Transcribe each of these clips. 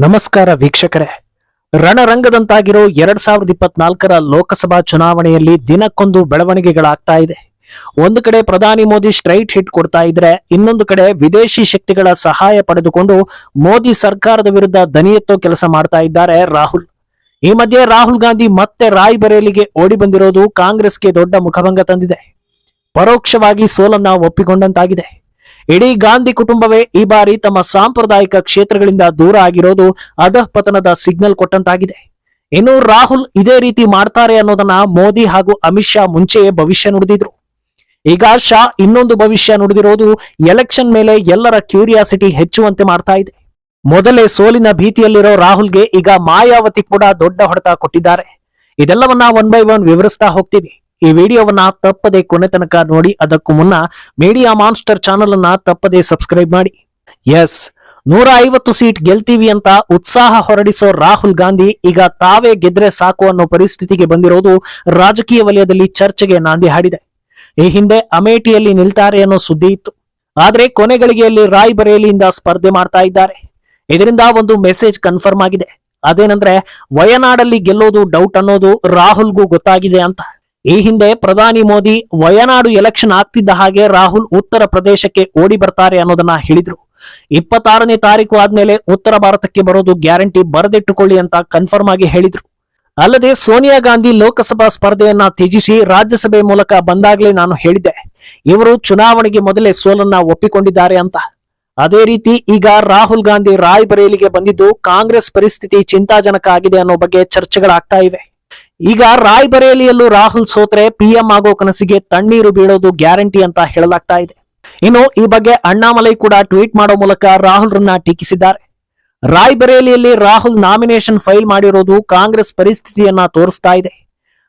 ನಮಸ್ಕಾರ ವೀಕ್ಷಕರೇ. ರಣರಂಗದಂತಾಗಿರೋ ಎರಡ್ ಸಾವಿರದ ಇಪ್ಪತ್ನಾಲ್ಕರ ಲೋಕಸಭಾ ಚುನಾವಣೆಯಲ್ಲಿ ದಿನಕ್ಕೊಂದು ಬೆಳವಣಿಗೆಗಳಾಗ್ತಾ ಇದೆ. ಒಂದು ಕಡೆ ಪ್ರಧಾನಿ ಮೋದಿ ಸ್ಟ್ರೈಟ್ ಹಿಟ್ ಕೊಡ್ತಾ ಇದ್ರೆ, ಇನ್ನೊಂದು ಕಡೆ ವಿದೇಶಿ ಶಕ್ತಿಗಳ ಸಹಾಯ ಪಡೆದುಕೊಂಡು ಮೋದಿ ಸರ್ಕಾರದ ವಿರುದ್ಧ ದನಿ ಎತ್ತೋ ಕೆಲಸ ಮಾಡ್ತಾ ಇದ್ದಾರೆ ರಾಹುಲ್. ಈ ಮಧ್ಯೆ ರಾಹುಲ್ ಗಾಂಧಿ ಮತ್ತೆ ರಾಯ್ಬರೇಲಿಗೆ ಓಡಿ ಬಂದಿರೋದು ಕಾಂಗ್ರೆಸ್ಗೆ ದೊಡ್ಡ ಮುಖಭಂಗ ತಂದಿದೆ. ಪರೋಕ್ಷವಾಗಿ ಸೋಲನ್ನ ಒಪ್ಪಿಕೊಂಡಂತಾಗಿದೆ. ಇಡೀ ಗಾಂಧಿ ಕುಟುಂಬವೇ ಈ ಬಾರಿ ತಮ್ಮ ಸಾಂಪ್ರದಾಯಿಕ ಕ್ಷೇತ್ರಗಳಿಂದ ದೂರ ಆಗಿರೋದು ಅಧಃಪತನದ ಸಿಗ್ನಲ್ ಕೊಟ್ಟಂತಾಗಿದೆ. ಇನ್ನು ರಾಹುಲ್ ಇದೇ ರೀತಿ ಮಾಡ್ತಾರೆ ಅನ್ನೋದನ್ನ ಮೋದಿ ಹಾಗೂ ಅಮಿತ್ ಶಾ ಮುಂಚೆಯೇ ಭವಿಷ್ಯ ನುಡಿದಿದ್ರು. ಈಗ ಶಾ ಇನ್ನೊಂದು ಭವಿಷ್ಯ ನುಡಿದಿರೋದು ಎಲೆಕ್ಷನ್ ಮೇಲೆ ಎಲ್ಲರ ಕ್ಯೂರಿಯಾಸಿಟಿ ಹೆಚ್ಚುವಂತೆ ಮಾಡ್ತಾ ಇದೆ. ಮೊದಲೇ ಸೋಲಿನ ಭೀತಿಯಲ್ಲಿರೋ ರಾಹುಲ್ಗೆ ಈಗ ಮಾಯಾವತಿ ಕೂಡ ದೊಡ್ಡ ಹೊಡೆತ ಕೊಟ್ಟಿದ್ದಾರೆ. ಇದೆಲ್ಲವನ್ನ ಒನ್ ಬೈ ಒನ್ ವಿವರಿಸ್ತಾ ಹೋಗ್ತೀವಿ. ಈ ವಿಡಿಯೋವನ್ನ ತಪ್ಪದೆ ಕೊನೆ ತನಕ ನೋಡಿ, ಅದಕ್ಕೂ ಮುನ್ನ ಮೀಡಿಯಾ ಮಾನ್ಸ್ಟರ್ ಚಾನೆಲ್ ಅನ್ನ ತಪ್ಪದೆ ಸಬ್ಸ್ಕ್ರೈಬ್ ಮಾಡಿ. ಎಸ್ ನೂರ ಐವತ್ತು ಸೀಟ್ ಗೆಲ್ತೀವಿ ಅಂತ ಉತ್ಸಾಹ ಹೊರಡಿಸೋ ರಾಹುಲ್ ಗಾಂಧಿ ಈಗ ತಾವೇ ಗೆದ್ರೆ ಸಾಕು ಅನ್ನೋ ಪರಿಸ್ಥಿತಿಗೆ ಬಂದಿರೋದು ರಾಜಕೀಯ ವಲಯದಲ್ಲಿ ಚರ್ಚೆಗೆ ನಾಂದಿ ಹಾಡಿದೆ. ಈ ಹಿಂದೆ ಅಮೇಠಿಯಲ್ಲಿ ನಿಲ್ತಾರೆ ಅನ್ನೋ ಸುದ್ದಿ ಇತ್ತು. ಆದ್ರೆ ಕೊನೆಗಳಿಗೆಯಲ್ಲಿ ರಾಯ್ ಬರೇಲಿಯಿಂದ ಸ್ಪರ್ಧೆ ಮಾಡ್ತಾ ಇದ್ದಾರೆ. ಇದರಿಂದ ಒಂದು ಮೆಸೇಜ್ ಕನ್ಫರ್ಮ್ ಆಗಿದೆ. ಅದೇನಂದ್ರೆ, ವಯನಾಡಲ್ಲಿ ಗೆಲ್ಲೋದು ಡೌಟ್ ಅನ್ನೋದು ರಾಹುಲ್ಗೂ ಗೊತ್ತಾಗಿದೆ ಅಂತ. ಈ ಹಿಂದೆ ಪ್ರಧಾನಿ ಮೋದಿ ವಯನಾಡು ಎಲೆಕ್ಷನ್ ಆಗ್ತಿದ್ದ ಹಾಗೆ ರಾಹುಲ್ ಉತ್ತರ ಪ್ರದೇಶಕ್ಕೆ ಓಡಿ ಬರ್ತಾರೆ ಅನ್ನೋದನ್ನ ಹೇಳಿದ್ರು. ಇಪ್ಪತ್ತಾರನೇ ತಾರೀಕು ಆದ್ಮೇಲೆ ಉತ್ತರ ಭಾರತಕ್ಕೆ ಬರೋದು ಗ್ಯಾರಂಟಿ ಬರೆದಿಟ್ಟುಕೊಳ್ಳಿ ಅಂತ ಕನ್ಫರ್ಮ್ ಆಗಿ ಹೇಳಿದ್ರು. ಅಲ್ಲದೆ ಸೋನಿಯಾ ಗಾಂಧಿ ಲೋಕಸಭಾ ಸ್ಪರ್ಧೆಯನ್ನ ತ್ಯಜಿಸಿ ರಾಜ್ಯಸಭೆ ಮೂಲಕ ಬಂದಾಗಲೇ ನಾನು ಹೇಳಿದ್ದೆ. ಇವರು ಚುನಾವಣೆಗೆ ಮೊದಲೇ ಸೋಲನ್ನ ಒಪ್ಪಿಕೊಂಡಿದ್ದಾರೆ ಅಂತ. ಅದೇ ರೀತಿ ಈಗ ರಾಹುಲ್ ಗಾಂಧಿ ರಾಯ್ ಬರೇಲಿಗೆ ಬಂದಿದ್ದು ಕಾಂಗ್ರೆಸ್ ಪರಿಸ್ಥಿತಿ ಚಿಂತಾಜನಕ ಆಗಿದೆ ಅನ್ನೋ ಬಗ್ಗೆ ಚರ್ಚೆಗಳಾಗ್ತಾ ಇವೆ. ಈಗ ರಾಯ್ಬರೇಲಿಯಲ್ಲೂ ರಾಹುಲ್ ಸೋತ್ರೆ ಪಿಎಂ ಆಗೋ ಕನಸಿಗೆ ತಣ್ಣೀರು ಬೀಳೋದು ಗ್ಯಾರಂಟಿ ಅಂತ ಹೇಳಲಾಗ್ತಾ ಇದೆ. ಇನ್ನು ಈ ಬಗ್ಗೆ ಅಣ್ಣಾಮಲೈ ಕೂಡ ಟ್ವೀಟ್ ಮಾಡೋ ಮೂಲಕ ರಾಹುಲ್ರನ್ನ ಟೀಕಿಸಿದ್ದಾರೆ. ರಾಯ್ಬರೇಲಿಯಲ್ಲಿ ರಾಹುಲ್ ನಾಮಿನೇಷನ್ ಫೈಲ್ ಮಾಡಿರೋದು ಕಾಂಗ್ರೆಸ್ ಪರಿಸ್ಥಿತಿಯನ್ನ ತೋರಿಸ್ತಾ ಇದೆ.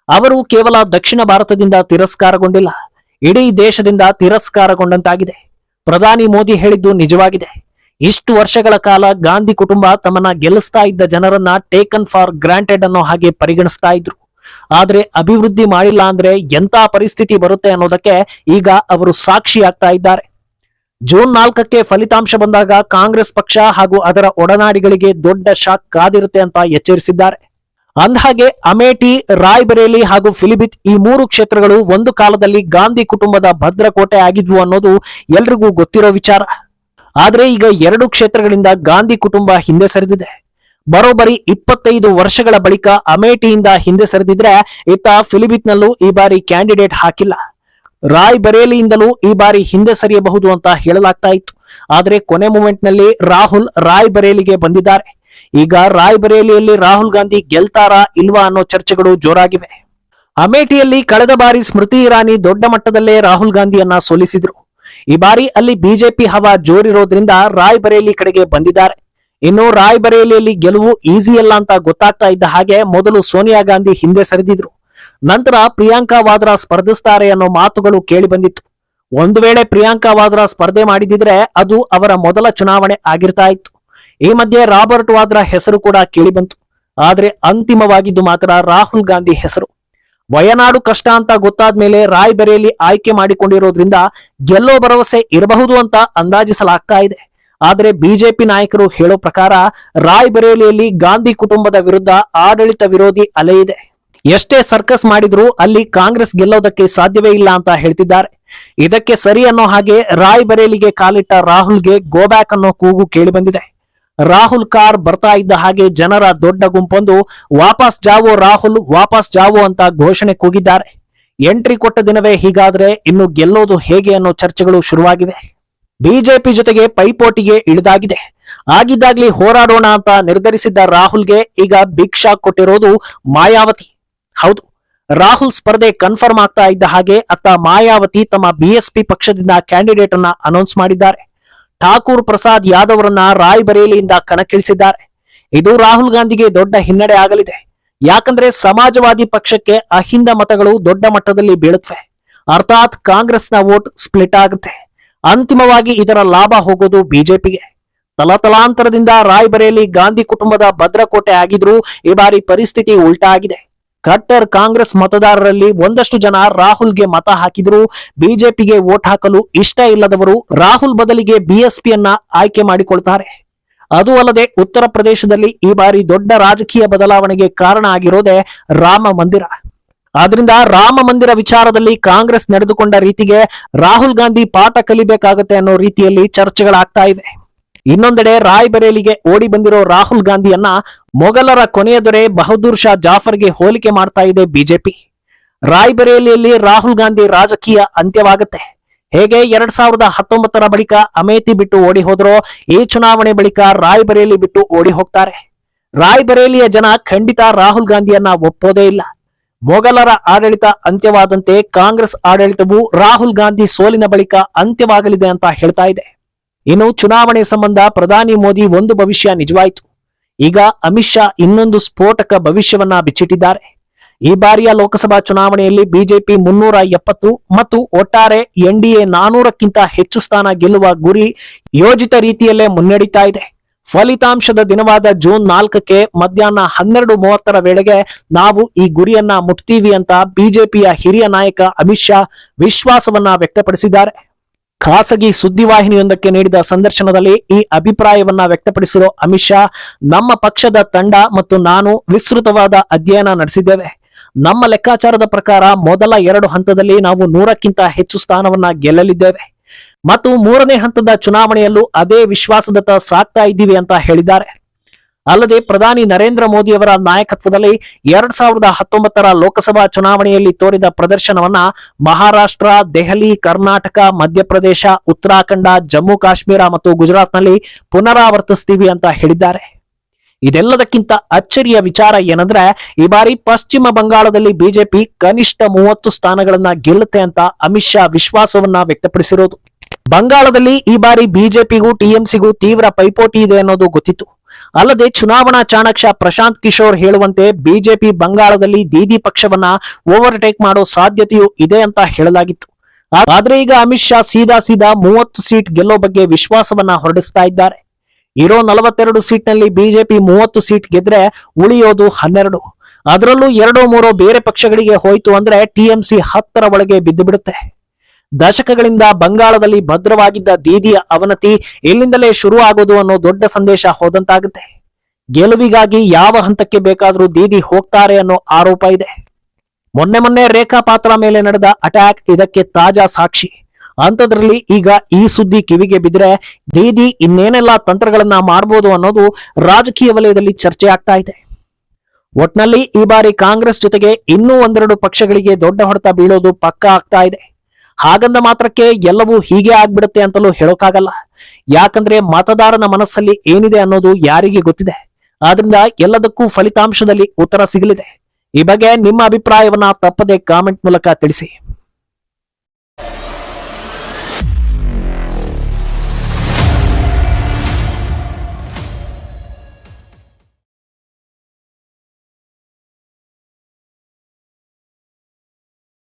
ಅವರು ಕೇವಲ ದಕ್ಷಿಣ ಭಾರತದಿಂದ ತಿರಸ್ಕಾರಗೊಂಡಿಲ್ಲ, ಇಡೀ ದೇಶದಿಂದ ತಿರಸ್ಕಾರಗೊಂಡಂತಾಗಿದೆ. ಪ್ರಧಾನಿ ಮೋದಿ ಹೇಳಿದ್ದು ನಿಜವಾಗಿದೆ. ಇಷ್ಟು ವರ್ಷಗಳ ಕಾಲ ಗಾಂಧಿ ಕುಟುಂಬ ತಮ್ಮನ್ನ ಗೆಲ್ಲಿಸ್ತಾ ಇದ್ದ ಜನರನ್ನ ಟೇಕನ್ ಫಾರ್ ಗ್ರಾಂಟೆಡ್ ಅನ್ನೋ ಹಾಗೆ ಪರಿಗಣಿಸ್ತಾ ಇದ್ರು. ಆದ್ರೆ ಅಭಿವೃದ್ಧಿ ಮಾಡಿಲ್ಲ ಅಂದ್ರೆ ಎಂತ ಪರಿಸ್ಥಿತಿ ಬರುತ್ತೆ ಅನ್ನೋದಕ್ಕೆ ಈಗ ಅವರು ಸಾಕ್ಷಿಯಾಗ್ತಾ ಇದ್ದಾರೆ. ಜೂನ್ ನಾಲ್ಕಕ್ಕೆ ಫಲಿತಾಂಶ ಬಂದಾಗ ಕಾಂಗ್ರೆಸ್ ಪಕ್ಷ ಹಾಗೂ ಅದರ ಒಡನಾಡಿಗಳಿಗೆ ದೊಡ್ಡ ಶಾಕ್ ಕಾದಿರುತ್ತೆ ಅಂತ ಎಚ್ಚರಿಸಿದ್ದಾರೆ. ಅಂದಹಾಗೆ ಅಮೇಠಿ, ರಾಯ್ಬರೇಲಿ ಹಾಗೂ ಫಿಲಿಬಿತ್ ಈ ಮೂರು ಕ್ಷೇತ್ರಗಳು ಒಂದು ಕಾಲದಲ್ಲಿ ಗಾಂಧಿ ಕುಟುಂಬದ ಭದ್ರಕೋಟೆ ಆಗಿದ್ವು ಅನ್ನೋದು ಎಲ್ರಿಗೂ ಗೊತ್ತಿರೋ ವಿಚಾರ. ಆದ್ರೆ ಈಗ ಎರಡು ಕ್ಷೇತ್ರಗಳಿಂದ ಗಾಂಧಿ ಕುಟುಂಬ ಹಿಂದೆ ಸರಿದಿದೆ. ಬರೋಬ್ಬರಿ ಇಪ್ಪತ್ತೈದು ವರ್ಷಗಳ ಬಳಿಕ ಅಮೇಠಿಯಿಂದ ಹಿಂದೆ ಸರಿದಿದ್ರೆ ಇತ್ತ ಫಿಲಿಬಿತ್ನಲ್ಲೂ ಈ ಬಾರಿ ಕ್ಯಾಂಡಿಡೇಟ್ ಹಾಕಿಲ್ಲ. ರಾಯ್ ಬರೇಲಿಯಿಂದಲೂ ಈ ಬಾರಿ ಹಿಂದೆ ಸರಿಯಬಹುದು ಅಂತ ಹೇಳಲಾಗ್ತಾ ಇತ್ತು. ಆದ್ರೆ ಕೊನೆ ಮೂಮೆಂಟ್ನಲ್ಲಿ ರಾಹುಲ್ ರಾಯ್ ಬರೇಲಿಗೆ ಬಂದಿದ್ದಾರೆ. ಈಗ ರಾಯ್ ಬರೇಲಿಯಲ್ಲಿ ರಾಹುಲ್ ಗಾಂಧಿ ಗೆಲ್ತಾರಾ ಇಲ್ವಾ ಅನ್ನೋ ಚರ್ಚೆಗಳು ಜೋರಾಗಿವೆ. ಅಮೇಠಿಯಲ್ಲಿ ಕಳೆದ ಬಾರಿ ಸ್ಮೃತಿ ಇರಾನಿ ದೊಡ್ಡ ಮಟ್ಟದಲ್ಲೇ ರಾಹುಲ್ ಗಾಂಧಿಯನ್ನ ಸೋಲಿಸಿದ್ರು. ಈ ಬಾರಿ ಅಲ್ಲಿ ಬಿಜೆಪಿ ಹವಾ ಜೋರಿರೋದ್ರಿಂದ ರಾಯ್ಬರೇಲಿ ಕಡೆಗೆ ಬಂದಿದ್ದಾರೆ. ಇನ್ನು ರಾಯ್ಬರೇಲಿಯಲ್ಲಿ ಗೆಲುವು ಈಸಿ ಅಲ್ಲ ಅಂತ ಗೊತ್ತಾಗ್ತಾ ಇದ್ದ ಹಾಗೆ ಮೊದಲು ಸೋನಿಯಾ ಗಾಂಧಿ ಹಿಂದೆ ಸರಿದಿದ್ರು. ನಂತರ ಪ್ರಿಯಾಂಕಾ ವಾದ್ರಾ ಸ್ಪರ್ಧಿಸ್ತಾರೆ ಅನ್ನೋ ಮಾತುಗಳು ಕೇಳಿ ಬಂದಿತ್ತು. ಒಂದು ವೇಳೆ ಪ್ರಿಯಾಂಕಾ ವಾದ್ರಾ ಸ್ಪರ್ಧೆ ಮಾಡಿದಿದ್ರೆ ಅದು ಅವರ ಮೊದಲ ಚುನಾವಣೆ ಆಗಿರ್ತಾ ಇತ್ತು. ಈ ಮಧ್ಯೆ ರಾಬರ್ಟ್ ವಾದ್ರಾ ಹೆಸರು ಕೂಡ ಕೇಳಿ ಬಂತು. ಆದ್ರೆ ಅಂತಿಮವಾಗಿದ್ದು ಮಾತ್ರ ರಾಹುಲ್ ಗಾಂಧಿ ಹೆಸರು. ವಯನಾಡು ಕಷ್ಟ ಅಂತ ಗೊತ್ತಾದ್ಮೇಲೆ ರಾಯ್ ಬರೇಲಿ ಆಯ್ಕೆ ಮಾಡಿಕೊಂಡಿರೋದ್ರಿಂದ ಗೆಲ್ಲೋ ಭರವಸೆ ಇರಬಹುದು ಅಂತ ಅಂದಾಜಿಸಲಾಗ್ತಾ ಇದೆ. ಆದ್ರೆ ಬಿಜೆಪಿ ನಾಯಕರು ಹೇಳೋ ಪ್ರಕಾರ ರಾಯ್ ಬರೇಲಿಯಲ್ಲಿ ಗಾಂಧಿ ಕುಟುಂಬದ ವಿರುದ್ಧ ಆಡಳಿತ ವಿರೋಧಿ ಅಲೆ ಇದೆ. ಎಷ್ಟೇ ಸರ್ಕಸ್ ಮಾಡಿದ್ರೂ ಅಲ್ಲಿ ಕಾಂಗ್ರೆಸ್ ಗೆಲ್ಲೋದಕ್ಕೆ ಸಾಧ್ಯವೇ ಇಲ್ಲ ಅಂತ ಹೇಳ್ತಿದ್ದಾರೆ. ಇದಕ್ಕೆ ಸರಿ ಅನ್ನೋ ಹಾಗೆ ರಾಯ್ ಬರೇಲಿಗೆ ಕಾಲಿಟ್ಟ ರಾಹುಲ್ಗೆ ಗೋ ಬ್ಯಾಕ್ ಅನ್ನೋ ಕೂಗು ಕೇಳಿ ಬಂದಿದೆ. ರಾಹುಲ್ ಕಾರ್ ಬರ್ತಾ ಇದ್ದ ಹಾಗೆ ಜನರ ದೊಡ್ಡ ಗುಂಪೊಂದು ವಾಪಸ್ ಜಾವೋ ರಾಹುಲ್, ವಾಪಸ್ ಜಾವೋ ಅಂತ ಘೋಷಣೆ ಕೂಗಿದ್ದಾರೆ. ಎಂಟ್ರಿ ಕೊಟ್ಟ ದಿನವೇ ಹೀಗಾದ್ರೆ ಇನ್ನು ಗೆಲ್ಲೋದು ಹೇಗೆ ಅನ್ನೋ ಚರ್ಚೆಗಳು ಶುರುವಾಗಿವೆ. ಬಿಜೆಪಿ ಜೊತೆಗೆ ಪೈಪೋಟಿಗೆ ಇಳಿದಾಗಿದೆ. ಆಗಿದ್ದಾಗ್ಲಿ ಹೋರಾಡೋಣ ಅಂತ ನಿರ್ಧರಿಸಿದ್ದ ರಾಹುಲ್ಗೆ ಈಗ ಬಿಗ್ ಶಾಕ್ ಕೊಟ್ಟಿರೋದು ಮಾಯಾವತಿ. ಹೌದು, ರಾಹುಲ್ ಸ್ಪರ್ಧೆ ಕನ್ಫರ್ಮ್ ಆಗ್ತಾ ಇದ್ದ ಹಾಗೆ ಅತ್ತ ಮಾಯಾವತಿ ತಮ್ಮ ಬಿಎಸ್ಪಿ ಪಕ್ಷದಿಂದ ಕ್ಯಾಂಡಿಡೇಟ್ ಅನ್ನ ಅನೌನ್ಸ್ ಮಾಡಿದ್ದಾರೆ. ಠಾಕೂರ್ ಪ್ರಸಾದ್ ಯಾದವ್ರನ್ನ ರಾಯ್ ಬರೇಲಿಯಿಂದ ಕಣಕ್ಕಿಳಿಸಿದ್ದಾರೆ. ಇದು ರಾಹುಲ್ ಗಾಂಧಿಗೆ ದೊಡ್ಡ ಹಿನ್ನಡೆ ಆಗಲಿದೆ. ಯಾಕಂದ್ರೆ ಸಮಾಜವಾದಿ ಪಕ್ಷಕ್ಕೆ ಅಹಿಂದ ಮತಗಳು ದೊಡ್ಡ ಮಟ್ಟದಲ್ಲಿ ಬೀಳುತ್ತವೆ. ಅರ್ಥಾತ್ ಕಾಂಗ್ರೆಸ್ನ ವೋಟ್ ಸ್ಪ್ಲಿಟ್ ಆಗುತ್ತೆ. ಅಂತಿಮವಾಗಿ ಇದರ ಲಾಭ ಹೋಗೋದು ಬಿಜೆಪಿಗೆ. ತಲತಲಾಂತರದಿಂದ ರಾಯ್ಬರೇಲಿ ಗಾಂಧಿ ಕುಟುಂಬದ ಭದ್ರಕೋಟೆ ಆಗಿದ್ರೂ ಈ ಬಾರಿ ಪರಿಸ್ಥಿತಿ ಉಲ್ಟಾ ಆಗಿದೆ. ಕಟ್ಟರ್ ಕಾಂಗ್ರೆಸ್ ಮತದಾರರಲ್ಲಿ ಒಂದಷ್ಟು ಜನ ರಾಹುಲ್ಗೆ ಮತ ಹಾಕಿದ್ರು. ಬಿಜೆಪಿಗೆ ವೋಟ್ ಹಾಕಲು ಇಷ್ಟ ಇಲ್ಲದವರು ರಾಹುಲ್ ಬದಲಿಗೆ ಬಿಎಸ್ಪಿಯನ್ನ ಆಯ್ಕೆ ಮಾಡಿಕೊಳ್ತಾರೆ. ಅದು ಅಲ್ಲದೆ ಉತ್ತರ ಪ್ರದೇಶದಲ್ಲಿ ಈ ಬಾರಿ ದೊಡ್ಡ ರಾಜಕೀಯ ಬದಲಾವಣೆಗೆ ಕಾರಣ ಆಗಿರೋದೇ ರಾಮ ಮಂದಿರ. ಆದ್ರಿಂದ ರಾಮ ಮಂದಿರ ವಿಚಾರದಲ್ಲಿ ಕಾಂಗ್ರೆಸ್ ನಡೆದುಕೊಂಡ ರೀತಿಗೆ ರಾಹುಲ್ ಗಾಂಧಿ ಪಾಠ ಕಲಿಬೇಕಾಗುತ್ತೆ ಅನ್ನೋ ರೀತಿಯಲ್ಲಿ ಚರ್ಚೆಗಳಾಗ್ತಾ ಇವೆ. ಇನ್ನೊಂದೆಡೆ ರಾಯ್ಬರೇಲಿಗೆ ಓಡಿ ಬಂದಿರೋ ರಾಹುಲ್ ಗಾಂಧಿಯನ್ನ ಮೊಘಲರ ಕೊನೆಯ ದೊರೆ ಬಹದ್ದೂರ್ ಶಾ ಜಾಫರ್ಗೆ ಹೋಲಿಕೆ ಮಾಡ್ತಾ ಇದೆ ಬಿಜೆಪಿ. ರಾಯ್ಬರೇಲಿಯಲ್ಲಿ ರಾಹುಲ್ ಗಾಂಧಿ ರಾಜಕೀಯ ಅಂತ್ಯವಾಗುತ್ತೆ. ಹೇಗೆ ಎರಡ್ ಸಾವಿರದ ಹತ್ತೊಂಬತ್ತರ ಬಳಿಕ ಅಮೇಥಿ ಬಿಟ್ಟು ಓಡಿ ಹೋದ್ರೋ ಈ ಚುನಾವಣೆ ಬಳಿಕ ರಾಯ್ಬರೇಲಿ ಬಿಟ್ಟು ಓಡಿ ಹೋಗ್ತಾರೆ. ರಾಯ್ಬರೇಲಿಯ ಜನ ಖಂಡಿತ ರಾಹುಲ್ ಗಾಂಧಿಯನ್ನ ಒಪ್ಪೋದೇ ಇಲ್ಲ. ಮೊಘಲರ ಆಡಳಿತ ಅಂತ್ಯವಾದಂತೆ ಕಾಂಗ್ರೆಸ್ ಆಡಳಿತವು ರಾಹುಲ್ ಗಾಂಧಿ ಸೋಲಿನ ಬಳಿಕ ಅಂತ್ಯವಾಗಲಿದೆ ಅಂತ ಹೇಳ್ತಾ ಇದೆ. ಇನ್ನು ಚುನಾವಣೆ ಸಂಬಂಧ ಪ್ರಧಾನಿ ಮೋದಿ ಒಂದು ಭವಿಷ್ಯ ನಿಜವಾಯಿತು. ಈಗ ಅಮಿತ್ ಶಾ ಇನ್ನೊಂದು ಸ್ಫೋಟಕ ಭವಿಷ್ಯವನ್ನ ಬಿಚ್ಚಿಟ್ಟಿದ್ದಾರೆ. ಈ ಬಾರಿಯ ಲೋಕಸಭಾ ಚುನಾವಣೆಯಲ್ಲಿ ಬಿಜೆಪಿ ಮುನ್ನೂರ ಎಪ್ಪತ್ತು ಮತ್ತು ಒಟ್ಟಾರೆ ಎನ್ಡಿಎ ನಾನೂರಕ್ಕಿಂತ ಹೆಚ್ಚು ಸ್ಥಾನ ಗೆಲ್ಲುವ ಗುರಿ ಯೋಜಿತ ರೀತಿಯಲ್ಲೇ ಮುನ್ನಡೀತಾ ಇದೆ. ಫಲಿತಾಂಶದ ದಿನವಾದ ಜೂನ್ ನಾಲ್ಕಕ್ಕೆ ಮಧ್ಯಾಹ್ನ ಹನ್ನೆರಡು ಮೂವತ್ತರ ವೇಳೆಗೆ ನಾವು ಈ ಗುರಿಯನ್ನ ಮುಟ್ತೀವಿ ಅಂತ ಬಿಜೆಪಿಯ ಹಿರಿಯ ನಾಯಕ ಅಮಿತ್ ಶಾ ವಿಶ್ವಾಸವನ್ನ ವ್ಯಕ್ತಪಡಿಸಿದ್ದಾರೆ. ಖಾಸಗಿ ಸುದ್ದಿವಾಹಿನಿಯೊಂದಕ್ಕೆ ನೀಡಿದ ಸಂದರ್ಶನದಲ್ಲಿ ಈ ಅಭಿಪ್ರಾಯವನ್ನ ವ್ಯಕ್ತಪಡಿಸಿರೋ ಅಮಿತ್ ಶಾ, ನಮ್ಮ ಪಕ್ಷದ ತಂಡ ಮತ್ತು ನಾನು ವಿಸ್ತೃತವಾದ ಅಧ್ಯಯನ ನಡೆಸಿದ್ದೇವೆ. ನಮ್ಮ ಲೆಕ್ಕಾಚಾರದ ಪ್ರಕಾರ ಮೊದಲ ಎರಡು ಹಂತದಲ್ಲಿ ನಾವು ನೂರಕ್ಕಿಂತ ಹೆಚ್ಚು ಸ್ಥಾನವನ್ನ ಗೆಲ್ಲಲಿದ್ದೇವೆ. ಮತ್ತು ಮೂರನೇ ಹಂತದ ಚುನಾವಣೆಯಲ್ಲೂ ಅದೇ ವಿಶ್ವಾಸದತ್ತ ಸಾಕ್ತಾ ಇದ್ದೀವಿ ಅಂತ ಹೇಳಿದ್ದಾರೆ. ಅಲ್ಲದೆ ಪ್ರಧಾನಿ ನರೇಂದ್ರ ಮೋದಿ ಅವರ ನಾಯಕತ್ವದಲ್ಲಿ ಎರಡ್ ಸಾವಿರದ ಹತ್ತೊಂಬತ್ತರ ಲೋಕಸಭಾ ಚುನಾವಣೆಯಲ್ಲಿ ತೋರಿದ ಪ್ರದರ್ಶನವನ್ನ ಮಹಾರಾಷ್ಟ್ರ, ದೆಹಲಿ, ಕರ್ನಾಟಕ, ಮಧ್ಯಪ್ರದೇಶ, ಉತ್ತರಾಖಂಡ, ಜಮ್ಮು ಕಾಶ್ಮೀರ ಮತ್ತು ಗುಜರಾತ್ನಲ್ಲಿ ಪುನರಾವರ್ತಿಸ್ತೀವಿ ಅಂತ ಹೇಳಿದ್ದಾರೆ. ಇದೆಲ್ಲದಕ್ಕಿಂತ ಅಚ್ಚರಿಯ ವಿಚಾರ ಏನಂದ್ರೆ, ಈ ಬಾರಿ ಪಶ್ಚಿಮ ಬಂಗಾಳದಲ್ಲಿ ಬಿಜೆಪಿ ಕನಿಷ್ಠ ಮೂವತ್ತು ಸ್ಥಾನಗಳನ್ನ ಗೆಲ್ಲುತ್ತೆ ಅಂತ ಅಮಿತ್ ಶಾ ವಿಶ್ವಾಸವನ್ನ ವ್ಯಕ್ತಪಡಿಸಿರೋದು. ಬಂಗಾಳದಲ್ಲಿ ಈ ಬಾರಿ ಬಿಜೆಪಿಗೂ, ಟಿಎಂಸಿಗೂ ತೀವ್ರ ಪೈಪೋಟಿ ಇದೆ ಅನ್ನೋದು ಗೊತ್ತಿತ್ತು. ಅಲ್ಲದೆ ಚುನಾವಣಾ ಚಾಣಕ್ಯ ಪ್ರಶಾಂತ್ ಕಿಶೋರ್ ಹೇಳುವಂತೆ ಬಿಜೆಪಿ ಬಂಗಾಳದಲ್ಲಿ ದೀದಿ ಪಕ್ಷವನ್ನ ಓವರ್ಟೇಕ್ ಮಾಡೋ ಸಾಧ್ಯತೆಯೂ ಇದೆ ಅಂತ ಹೇಳಲಾಗಿತ್ತು. ಆದ್ರೆ ಈಗ ಅಮಿತ್ ಶಾ ಸೀದಾ ಸೀದಾ ಮೂವತ್ತು ಸೀಟ್ ಗೆಲ್ಲೋ ಬಗ್ಗೆ ವಿಶ್ವಾಸವನ್ನ ಹೊರಡಿಸ್ತಾ ಇದ್ದಾರೆ. ಇರೋ ನಲವತ್ತೆರಡು ಸೀಟ್ನಲ್ಲಿ ಬಿಜೆಪಿ ಮೂವತ್ತು ಸೀಟ್ ಗೆದ್ರೆ ಉಳಿಯೋದು ಹನ್ನೆರಡು. ಅದರಲ್ಲೂ ಎರಡು ಮೂರು ಬೇರೆ ಪಕ್ಷಗಳಿಗೆ ಹೋಯ್ತು ಅಂದ್ರೆ ಟಿಎಂಸಿ ಹತ್ತರ ಒಳಗೆ ಬಿದ್ದು ಬಿಡುತ್ತೆ ದಶಕಗಳಿಂದ ಬಂಗಾಳದಲ್ಲಿ ಭದ್ರವಾಗಿದ್ದ ದೀದಿಯ ಅವನತಿ ಇಲ್ಲಿಂದಲೇ ಶುರು ಆಗೋದು ಅನ್ನೋ ದೊಡ್ಡ ಸಂದೇಶ ಹೋದಂತಾಗುತ್ತೆ. ಗೆಲುವಿಗಾಗಿ ಯಾವ ಹಂತಕ್ಕೆ ಬೇಕಾದರೂ ದೀದಿ ಹೋಗ್ತಾರೆ ಅನ್ನೋ ಆರೋಪ ಇದೆ. ಮೊನ್ನೆ ಮೊನ್ನೆ ರೇಖಾ ಪಾತ್ರ ಮೇಲೆ ನಡೆದ ಅಟ್ಯಾಕ್ ಇದಕ್ಕೆ ತಾಜಾ ಸಾಕ್ಷಿ. ಅಂಥದ್ರಲ್ಲಿ ಈಗ ಈ ಸುದ್ದಿ ಕಿವಿಗೆ ಬಿದ್ರೆ ದೀದಿ ಇನ್ನೇನೆಲ್ಲ ತಂತ್ರಗಳನ್ನ ಮಾಡಬಹುದು ಅನ್ನೋದು ರಾಜಕೀಯ ವಲಯದಲ್ಲಿ ಚರ್ಚೆ ಆಗ್ತಾ ಇದೆ. ಒಟ್ನಲ್ಲಿ ಈ ಬಾರಿ ಕಾಂಗ್ರೆಸ್ ಜೊತೆಗೆ ಇನ್ನೂ ಒಂದೆರಡು ಪಕ್ಷಗಳಿಗೆ ದೊಡ್ಡ ಹೊಡೆತ ಬೀಳೋದು ಪಕ್ಕಾ ಆಗ್ತಾ ಇದೆ. ಹಾಗಂದ ಮಾತ್ರಕ್ಕೆ ಎಲ್ಲವೂ ಹೀಗೆ ಆಗ್ಬಿಡುತ್ತೆ ಅಂತಲೂ ಹೇಳೋಕ್ಕಾಗಲ್ಲ. ಯಾಕಂದ್ರೆ ಮತದಾರನ ಮನಸ್ಸಲ್ಲಿ ಏನಿದೆ ಅನ್ನೋದು ಯಾರಿಗೆ ಗೊತ್ತಿದೆ. ಆದ್ರಿಂದ ಎಲ್ಲದಕ್ಕೂ ಫಲಿತಾಂಶದಲ್ಲಿ ಉತ್ತರ ಸಿಗಲಿದೆ. ಈ ಬಗ್ಗೆ ನಿಮ್ಮ ಅಭಿಪ್ರಾಯವನ್ನ ತಪ್ಪದೆ ಕಾಮೆಂಟ್ ಮೂಲಕ ತಿಳಿಸಿ.